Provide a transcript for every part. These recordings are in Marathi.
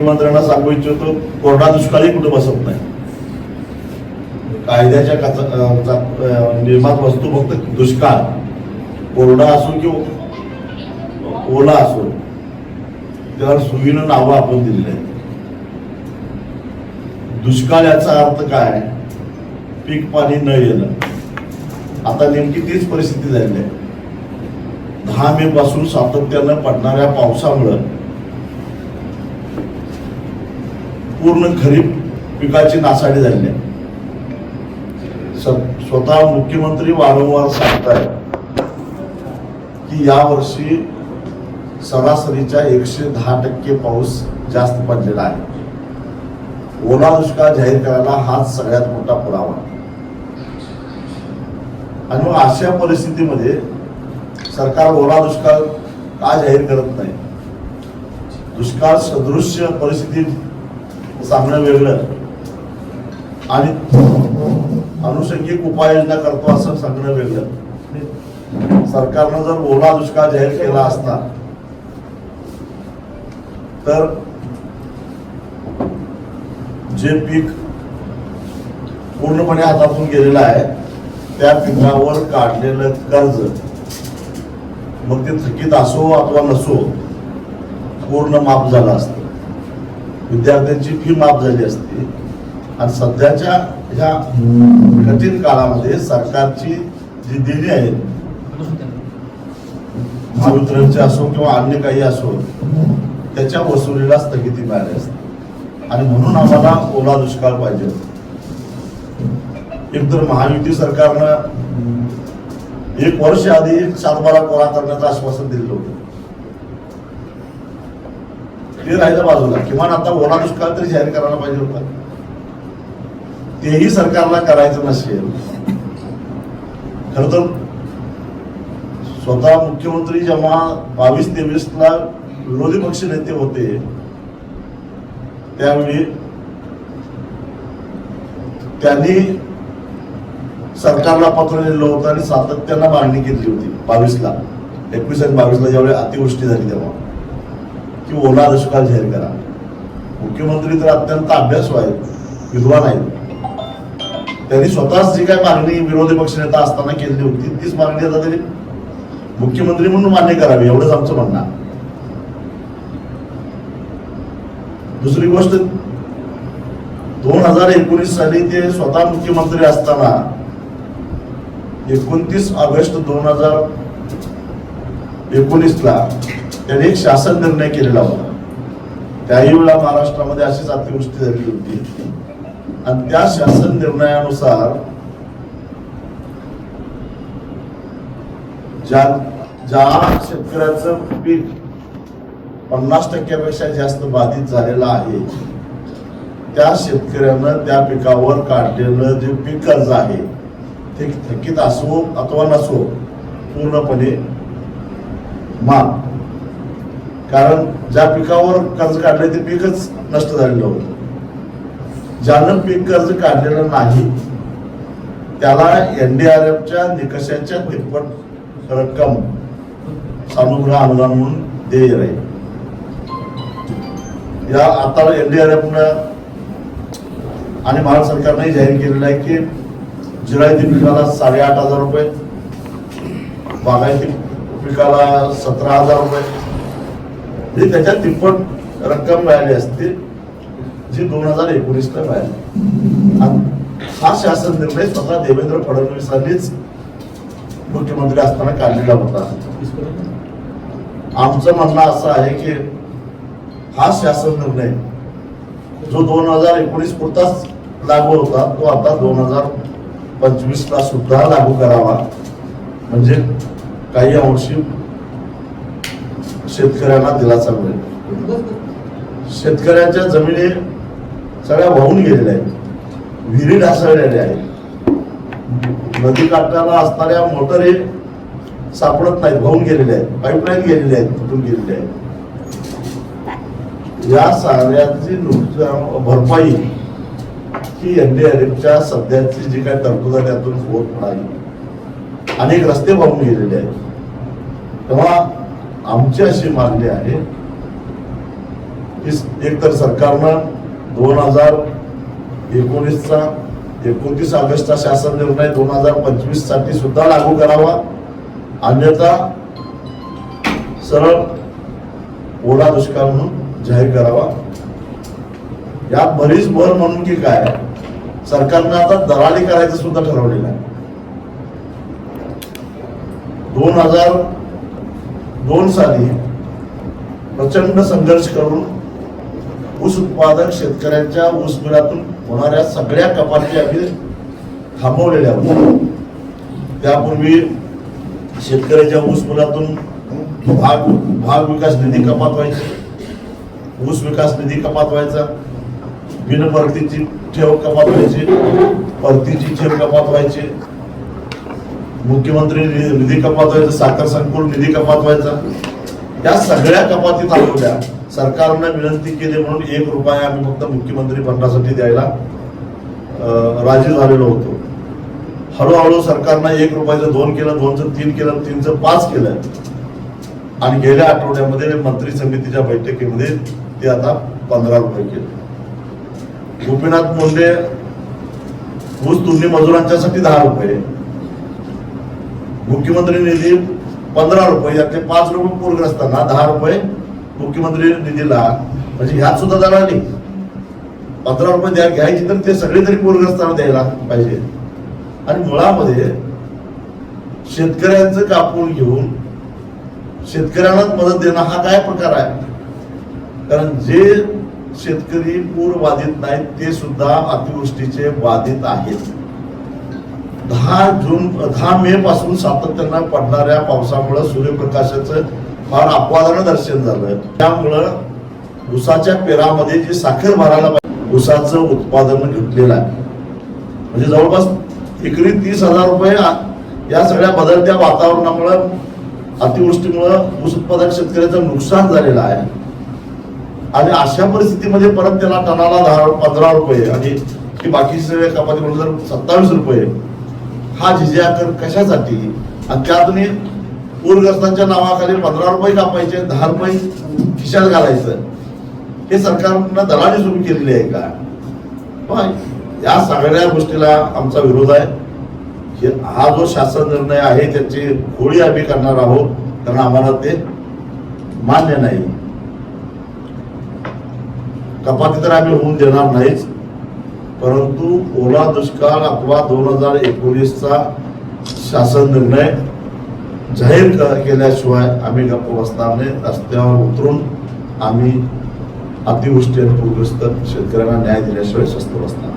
मुख्यमंत्र्यांना सांगू इच्छितो कोरडा दुष्काळी कुठं बसत नाही. कायद्याच्या निर्मात वस्तू फक्त दुष्काळ. कोरडा असो किंवा ओला असो त्यावर सुगीनं नावं आपण दिलेली आहेत दुष्काळ याचा अर्थ काय? पीक पाणी न येणं. आता नेमकी तीच परिस्थिती झाली आहे. दहा मे पासून सातत्यानं पडणाऱ्या पावसामुळं पूर्ण खरीप पिकाची नासाडी झाली आहे. स्वतः मुख्यमंत्री वारंवार सांगतायत की यावर्षी सरासरीच्या एकशे दहा टक्के पाऊस जास्त पडलेला आहे. ओला दुष्काळ जाहीर करायला हाच सगळ्यात मोठा पुरावा. आणि मग अशा परिस्थितीमध्ये सरकार ओला दुष्काळ का जाहीर करत नाही? दुष्काळ सदृश्य परिस्थिती सांगणं वेगळं. आणि अनुषंगिक उपाययोजना करतो असं सांगणं वेगळं. सरकारनं जर ओला दुष्काळ जाहीर केला असता तर जे पीक पूर्णपणे हातातून गेलेलं आहे त्या पिकावर काढलेलं कर्ज मग ते थकीत असो अथवा नसो पूर्ण माफ झालं असतं. विद्यार्थ्यांची फी माफ झाली असती. आणि सध्याच्या ह्या कठीण काळामध्ये सरकारची जी देणी आहेत महावितरणचे असो किंवा अन्य काही असो त्याच्या वसुलीला स्थगिती मिळाली असते. आणि म्हणून आम्हाला ओला दुष्काळ पाहिजे एकतर महायुती सरकारनं एक वर्ष आधी सातबारा कोरा करण्याचं आश्वासन दिलेलं होतं. ते राहिलं बाजूला. किमान आता ओला दुष्काळ तरी जाहीर करायला पाहिजे होता. तेही सरकारला करायचं नसेल खर तर स्वतः मुख्यमंत्री जेव्हा बावीस तेवीस ला विरोधी पक्ष नेते होते त्यावेळी त्यांनी सरकारला पत्र लिहिलं होतं आणि सातत्यानं मागणी केली होती बावीसला. एकवीस आणि बावीसला ज्यावेळी अतिवृष्टी झाली तेव्हा. की ओला दुष्काळ जाहीर करा. मुख्यमंत्री तर अत्यंत अभ्यास आहेत विद्वान आहेत त्यांनी स्वतःच जी काय मागणी विरोधी पक्षनेता असताना केली होती तीच मागणी आता त्यांनी मुख्यमंत्री म्हणून मान्य करावी एवढंच आमचं म्हणणं. दुसरी गोष्ट दोन हजार एकोणीस साली ते स्वतः मुख्यमंत्री असताना एकोणतीस ऑगस्ट दोन हजार एकोणीसला त्यांनी एक शासन निर्णय केलेला होता. त्याही वेळा महाराष्ट्रामध्ये अशीच अतिवृष्टी झाली होती. आणि त्या शासन निर्णयानुसार ज्या ज्या शेतकऱ्याचं पीक पन्नास टक्क्यापेक्षा जास्त बाधित झालेलं आहे त्या शेतकऱ्यानं त्या पिकावर काढलेलं जे पीक कर्ज आहे ते थकीत असो अथवा नसो पूर्णपणे माफ. कारण ज्या पिकावर कर्ज काढले ते पीकच नष्ट झालेलं होतं. ज्यानं पीक कर्ज काढलेलं नाही त्याला एनडीआरएफच्या निकषाच्या तिप्पट रक्कम सानुग्रह अनुदान म्हणून देय राहील. या आता एनडीआरएफनं आणि भारत सरकारने जाहीर केलेलं आहे की जिरायती पिकाला साडेआठ हजार रुपये बागायती पिकाला सतरा हजार रुपये म्हणजे त्याच्यात तिप्पट रक्कम मिळाली असते जी दोन हजार एकोणीसला मिळाली. हा शासन निर्णय स्वतः देवेंद्र फडणवीसांनीच मुख्यमंत्री असताना काढलेला होता. आमचं म्हणणं असं आहे की हा शासन निर्णय जो दोन हजार एकोणीस पुरताच लागू होता तो आता दोन हजार पंचवीस ला सुद्धा लागू करावा. म्हणजे काही अंशी शेतकऱ्यांना दिलासा मिळेल. शेतकऱ्यांच्या जमिनी सगळ्या वाहून गेलेल्या आहेत. विहिरी ढासळलेल्या आहेत. नदी काठाला असणाऱ्या मोटरी सापडत नाहीत वाहून गेलेल्या आहेत. पाईपलाईन गेलेल्या आहेत तुटून गेलेल्या आहेत. या साऱ्याची नुकसान भरपाई ही एनडीआरएफच्या सध्याची जी काही तरतूद आहे त्यातून होत नाही. अनेक रस्ते वाहून गेलेले आहेत. तेव्हा आमची अशी मागणी आहे की एकतर सरकारनं दोन हजार एकोणीसचा एकोणतीस ऑगस्टचा शासन निर्णय दोन हजार पंचवीससाठी सुद्धा लागू करावा. अन्यथा सरळ ओला दुष्काळ म्हणून जाहीर करावा. यात बरीच भर म्हणून की काय सरकारनं आता दलाली करायचं सुद्धा ठरवलेलं आहे. दोन हजार दोन साली प्रचंड संघर्ष करून ऊस उत्पादक शेतकऱ्यांच्या ऊस बिलातून होणाऱ्या सगळ्या कपाती आम्ही थांबवलेल्या होत्या. त्यापूर्वी शेतकऱ्याच्या ऊस बिलातून भाग भाग विकास निधी कपात व्हायची ऊस विकास निधी कपात व्हायचा बिनपरतीची ठेव कपात व्हायची परतीची ठेव कपात व्हायची मुख्यमंत्री निधी कपात व्हायचा साखर संकुल निधी कपात व्हायचा या सगळ्या कपाती थांबवल्या सरकारनं विनंती केली म्हणून एक रुपया आम्ही फक्त मुख्यमंत्री फंडासाठी द्यायला राजी झालेलो होतो. हळूहळू सरकारनं एक रुपयाचं दोन केलं दोनचं तीन केलं तीनचं पाच केलं. आणि गेल्या आठवड्यामध्ये मंत्री समितीच्या बैठकीमध्ये ते आता पंधरा रुपये केले. गोपीनाथ मुंडे ऊस तुलनी मजुरांच्यासाठी दहा रुपये. मुख्यमंत्री निधी पंधरा रुपये यातले पाच रुपये पूरग्रस्तांना दहा रुपये मुख्यमंत्री निधीला. म्हणजे ह्यात सुद्धा दलाली पंधरा रुपये द्या घ्यायची तर ते सगळे तरी पूरग्रस्तांना द्यायला पाहिजे. आणि मुळामध्ये शेतकऱ्यांचं कापून घेऊन शेतकऱ्यांनाच मदत देणं हा काय प्रकार आहे? कारण जे शेतकरी पूर बाधित नाहीत ते सुद्धा अतिवृष्टीचे बाधित आहेत. दहा जून दहा मे पासून सातत्यानं पडणाऱ्या पावसामुळे सूर्यप्रकाशाचं फार अपवादानं दर्शन झालं त्यामुळं ऊसाच्या पेरामध्ये जी साखर भरायला पाहिजे ऊसाचं उत्पादन घेतलेलं आहे. म्हणजे जवळपास एकरी तीस हजार रुपये या सगळ्या बदलत्या वातावरणामुळं अतिवृष्टीमुळं ऊस उत्पादक शेतकऱ्याचं नुकसान झालेलं आहे. आणि अशा परिस्थितीमध्ये परत त्याला टनाला दहा पंधरा रुपये आणि बाकीचे बाकी सगळे कपाती म्हणून जर सत्तावीस रुपये हा झिझ्या कर कशासाठी? आणि त्यातून पूरग्रस्तांच्या नावाखाली पंधरा रुपये कापायचे दहा रुपये खिशात घालायचं. हे सरकारनं दलाली सुरू केलेली आहे का? या सगळ्या गोष्टीला आमचा विरोध आहे. हा जो शासन निर्णय आहे त्याची होळी आम्ही करणार आहोत कारण आम्हाला ते मान्य नाही. कपाती तर आम्ही होऊन देणार नाहीच. परंतु ओला दुष्काळ अथवा दोन हजार एकोणीसचा शासन निर्णय जाहीर केल्याशिवाय आम्ही गप्प बसणार नाही. रस्त्यावर उतरून आम्ही अतिवृष्टी आणि पूरग्रस्त शेतकऱ्यांना न्याय दिल्याशिवाय स्वस्त बसणार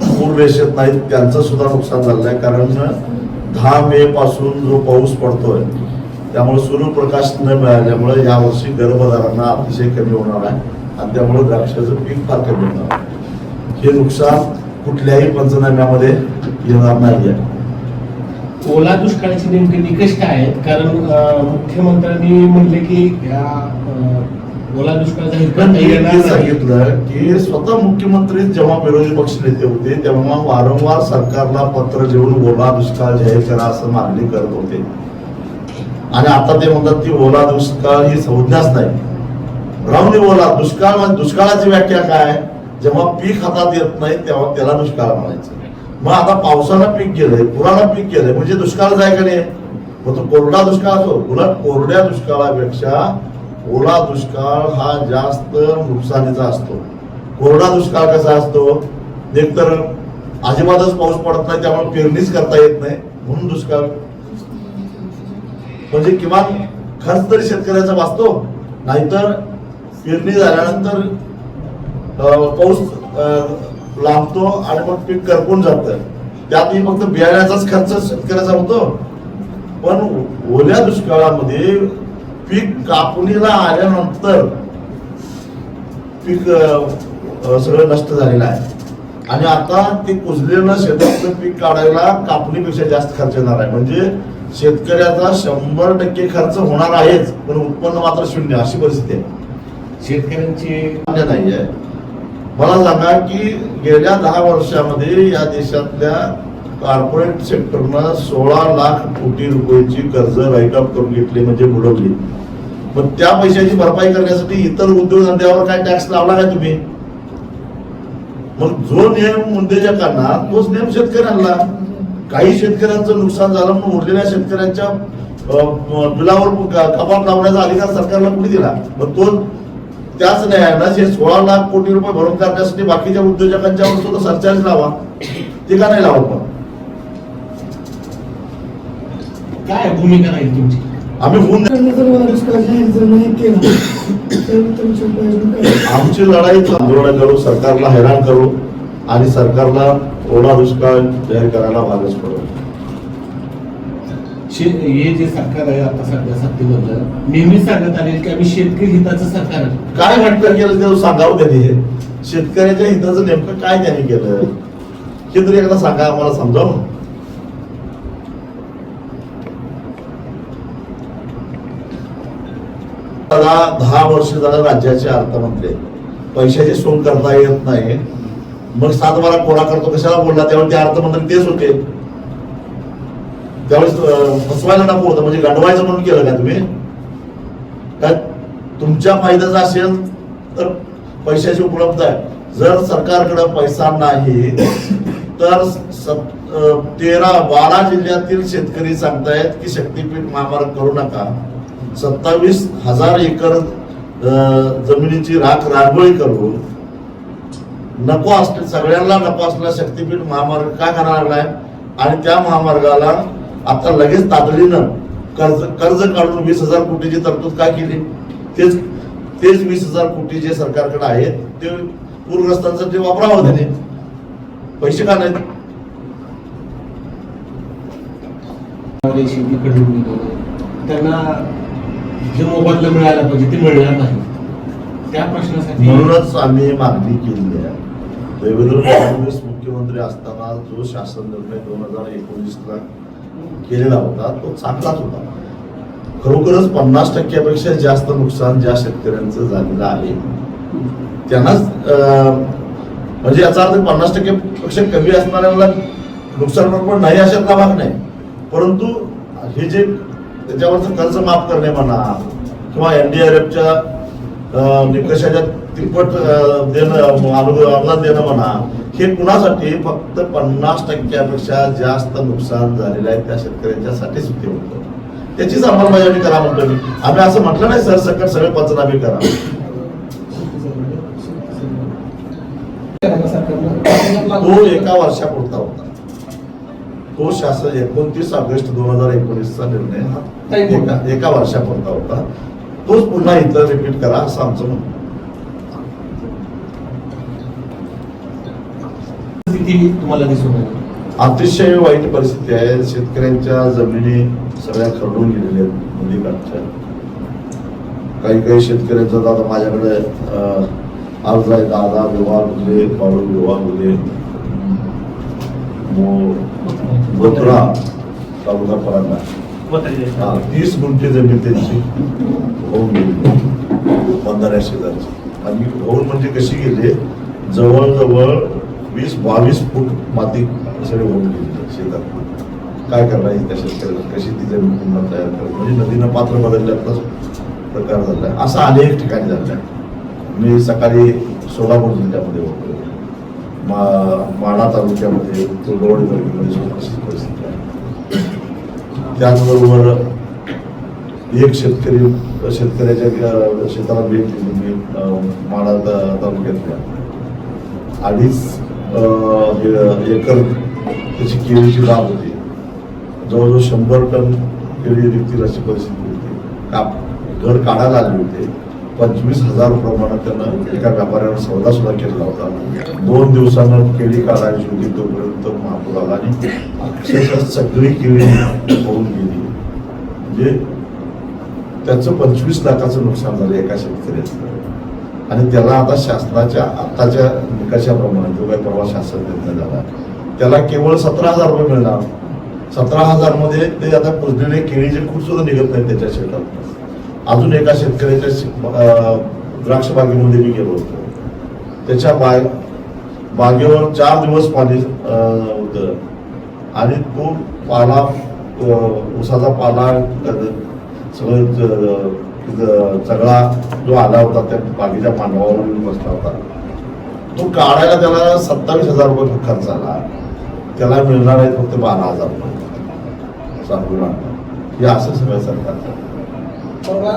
पूर्वेश पूर रेषेत नाहीत. त्यांचं सुद्धा नुकसान झालं आहे कारण दहा मे पासून जो पाऊस पडतोय त्यामुळे सूर्यप्रकाश न मिळाल्यामुळे यावर्षी गर्भधारणा अतिशय कमी होणार आहे आणि त्यामुळे द्राक्षाचं पीक फार कमी होणार आहे. हे नुकसान कुठल्याही पंचनाम्यामध्ये येणार नाही आहे ओला दुष्काळाचे नेमके निकष काय आहेत कारण मुख्यमंत्र्यांनी म्हणले की ओला दुष्काळ जाहीर पण करता मी येणार ते नाही. सांगितलं की स्वतः मुख्यमंत्री जेव्हा विरोधी पक्ष नेते होते तेव्हा वारंवार सरकारला पत्र लिहून ओला दुष्काळ जाहीर करा असं मागणी करत होते आणि आता ते म्हणतात की ओला दुष्काळ ही संज्ञाच नाही. राहून ओला दुष्काळ म्हणजे दुष्काळाची व्याख्या काय? जेव्हा पीक हातात येत नाही तेव्हा त्याला दुष्काळ म्हणायचं. मग आता पावसानं पीक गेलंय पुरानं पीक गेलंय म्हणजे दुष्काळच आहे का नाही? मग तो कोरडा दुष्काळ असो उलट कोरड्या दुष्काळापेक्षा ओला दुष्काळ हा जास्त नुकसानीचा असतो. कोरडा दुष्काळ कसा असतो? एकतर अजिबातच पाऊस पडत नाही त्यामुळे पेरणीच करता येत नाही म्हणून दुष्काळ. म्हणजे किमान खर्च तरी शेतकऱ्याचा वाचतो. नाहीतर पेरणी झाल्यानंतर पाऊस लांबतो आणि मग पीक करपून जातं. त्यातही फक्त बियाण्याचाच खर्च शेतकऱ्याचा होतो. पण ओल्या दुष्काळामध्ये पीक कापणीला आल्यानंतर पीक सगळं नष्ट झालेलं आहे. आणि आता ते कुजलेलं शेतातलं पीक काढायला कापणीपेक्षा जास्त खर्च येणार आहे. म्हणजे शेतकऱ्याचा शंभर टक्के खर्च होणार आहेच पण उत्पन्न मात्र शून्य अशी परिस्थिती आहे. शेतकऱ्यांची मान्य नाही आहे. मला सांगा की गेल्या दहा वर्षामध्ये या देशातल्या कॉर्पोरेट सेक्टरनं सोळा लाख कोटी रुपयाची कर्ज राईट ऑफ करून घेतली म्हणजे बुडवली. मग त्या पैशाची भरपाई करण्यासाठी इतर उद्योगधंद्यावर काय टॅक्स लावला का तुम्ही? मग जो नियम उद्योजकांना तोच नियम शेतकऱ्यांना. काही शेतकऱ्यांचं नुकसान झालं म्हणून उरलेल्या शेतकऱ्यांच्या बिलावर क- कपात लावण्याचा अधिकार सरकारला कुणी दिला? मग तो त्याच न्यायानं हे सोळा लाख कोटी रुपये भरून काढण्यासाठी बाकीच्या उद्योजकांच्यावर सुद्धा सरचार्ज लावा ते का नाही लावत पण काय भूमिका राहील तुमची? आम्ही होऊन नाही आमची लढाई आंदोलन करू सरकारला हैराण करू आणि सरकारला ओढा दुष्काळ जाहीर करायला भागच पडू शे- हे जे सरकार आहे आता सध्या सत्तेवर नेहमी सांगत आले की आम्ही शेतकरी हिताचं सरकार आहे. काय वाटतं केलं ते सांगावं त्यांनी शेतकऱ्याच्या हिताचं नेमकं काय त्यांनी केलं? हे तरी एकदा सांगा आम्हाला समजावून. मला दहा वर्ष झालं राज्याचे अर्थमंत्री. पैशाची सोंग करता येत नाही. मग सात बारा कोरा करतो कशाला बोलला? त्यावेळी ते अर्थमंत्री तेच होते. त्यावेळेस फसवायला नको होतं म्हणजे गाडवायचं म्हणून केलं का तुम्ही? काय तुमच्या फायद्याचा असेल तर पैशाची उपलब्ध आहे. जर सरकारकडे पैसा नाही तर तेरा बारा जिल्ह्यातील शेतकरी सांगतायत की शक्तीपीठ महामार्ग करू नका. सत्तावीस हजार एकर अं, जमिनीची राख रांगोळी करून नको असले सगळ्यांना नको असलेला शक्तीपीठ महामार्ग का करायला लागलाय? आणि त्या महामार्गाला आता लगेच तातडीनं कर्ज कर्ज काढून वीस हजार कोटीची तरतूद काय केली? तेच तेच वीस हजार कोटी जे सरकारकडे आहेत ते पूरग्रस्तांसाठी वापरावं त्याने. पैसे का नाहीत? त्यांना जे मोबदला मिळायला पाहिजे ते मिळणार नाही. त्या प्रश्नासाठी म्हणूनच आम्ही मागणी केली आहे. देवेंद्र फडणवीस मुख्यमंत्री असताना जो शासन निर्णय दोन हजार एकोणीसला केलेला होता तो चांगलाच होता. खरोखरच पन्नास टक्क्यापेक्षा जास्त नुकसान ज्या शेतकऱ्यांचं झालेलं आहे त्यांनाच अं, म्हणजे याचा अर्थ पन्नास टक्क्यापेक्षा कमी असणाऱ्यांना नुकसान भरपूर नाही अशा भाग नाही. परंतु हे जे त्याच्यावरचं कर्ज माफ करणे म्हणा किंवा एनडीआरएफच्या निकषाच्या तिप्पट देणं अनुदान देणं म्हणा हे कुणासाठी? फक्त पन्नास टक्क्यापेक्षा जास्त नुकसान झालेलं आहे त्या शेतकऱ्यांच्यासाठीच ते होतं. त्याचीच अंमलबजावणी करा म्हणतो मी. आम्ही असं म्हटलं नाही सर सकट सगळे पंचनामे करा. तो एका वर्षापुरता होता. तो शासन एकोणतीस ऑगस्ट दोन हजार एकोणीसचा निर्णय हा एका वर्षापुरता होता. तोच पुन्हा इथं रिपीट करा असं आमचं म्हणणं. तुम्हाला दिसून अतिशय वाईट परिस्थिती आहे. शेतकऱ्यांच्या जमिनी सगळ्या खरडून गेलेल्या आहेत नदीकाठच्या. काही काही शेतकऱ्यांचा आता माझ्याकडे अर्ज आहे. दादा विवाह गुले बाळू विवाह गुले बोत्रा तालुका परांडा. हा, तीस गुंठे जमीन त्यांची होऊन गेली बंधाऱ्या शेजारची आणि होऊन म्हणजे कशी गेली जवळजवळ वीस बावीस फूट माती सगळे होऊन गेली शेतात काय करणार त्या शेतकऱ्याला कशी ती जमीन पुन्हा तयार करणार म्हणजे नदीनं पात्र बदलल्याचाच प्रकार झालाय असं अनेक ठिकाणी झाला मी सकाळी सोलापूर जिल्ह्यामध्ये होतो मा माढा तालुक्यामध्ये तुळवडी तालुक्यामध्ये सुद्धा अशीच परिस्थिती आहे त्याचबरोबर एक शेतकरी शेतकऱ्याच्या शेताला भेट दिली मी माडा तालुक्यातल्या. अडीच एकर त्याची केळीची बाग होती. जवळजवळ शंभर टन केळी रिक्तील अशी परिस्थिती होती. काप घर काढायला आले होते. पंचवीस हजार प्रमाणात त्यानं एका व्यापाऱ्यानं सौदा सुद्धा केलेला होता. दोन दिवसानं केळी काढायची होती तोपर्यंत महापूर आला आणि अक्षरशः सगळी केळी होऊन गेली. म्हणजे त्याचं पंचवीस लाखाचं नुकसान झालं एका शेतकऱ्याचं. आणि त्याला आता शासनाच्या आत्ताच्या निकषाप्रमाणे जो काही परवा शासन निर्णय झाला त्याला केवळ सतरा हजार रुपये मिळणार. सतरा हजारमध्ये ते आता कुजलेले केळीचे खूप सुद्धा निघत नाही त्याच्या शेतात. अजून एका शेतकऱ्याच्या शे- द्राक्ष बागेमध्ये मी गेलो होतो. त्याच्या बाग बागेवर चार दिवस पाणी होतं. आणि तो पाला उसाचा पाला सगळं सगळा जो आला होता त्या बागेच्या मांडवावर बसला होता. तो काढायला त्याला सत्तावीस हजार रुपये खर्च आला. त्याला मिळणार आहेत फक्त बारा हजार रुपये. सांगून हे असं सगळं सरकारचं. परवा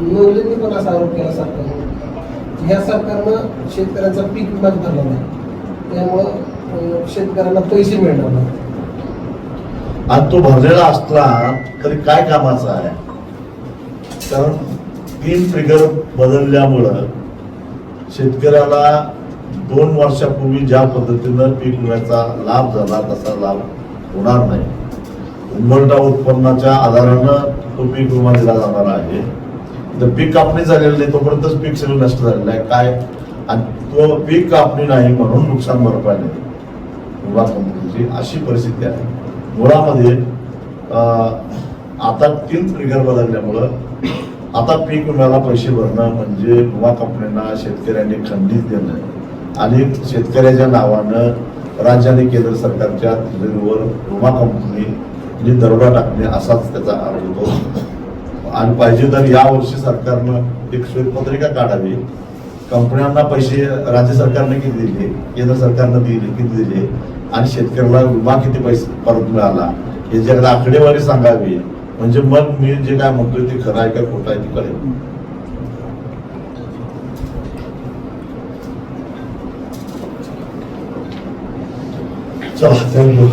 नवलेंनी पण असा आरोप केला सरकारनं. ह्या सरकारनं शेतकऱ्यांचा पीक विमा धरला नाही. त्यामुळं शेतकऱ्यांना पैसे मिळणार नाही. आणि तो भरलेला असला तरी काय कामाचा आहे? कारण तीन ट्रिगर बदलल्यामुळं शेतकऱ्याला दोन वर्षापूर्वी ज्या पद्धतीनं पीक विम्याचा लाभ झाला तसा लाभ होणार नाही. उंबरटा उत्पन्नाच्या आधारानं तो पीक विमा दिला जाणार आहे. तर पीक कापणी झालेली नाही तोपर्यंतच पीक सगळं नष्ट झालेलं आहे. काय? आणि तो पीक कापणी नाही म्हणून नुकसान भरपाई नाही. विमा कंपनीची अशी परिस्थिती आहे. मुळामध्ये आता तीन ट्रिगर बदलल्यामुळं आता पीक विम्याला पैसे भरणं म्हणजे विमा कंपन्यांना शेतकऱ्यांनी खंडित देणं. आणि शेतकऱ्याच्या नावानं राज्य आणि केंद्र सरकारच्या तिजोरीवर विमा कंपनी म्हणजे दरोडा टाकणे असाच त्याचा अर्थ होतो. आणि पाहिजे तर यावर्षी सरकारनं एक श्वेतपत्रिका काढावी. कंपन्यांना पैसे राज्य सरकारने किती दिले? केंद्र सरकारनं दिले किती दिले? आणि शेतकऱ्याला विमा किती पैसे परत मिळाला? याच्याकडे आकडेवारी सांगावी. म्हणजे मग मी जे काय म्हणतोय ते खरं आहे का खोटं आहे ते कळेल. चला थँक्यू.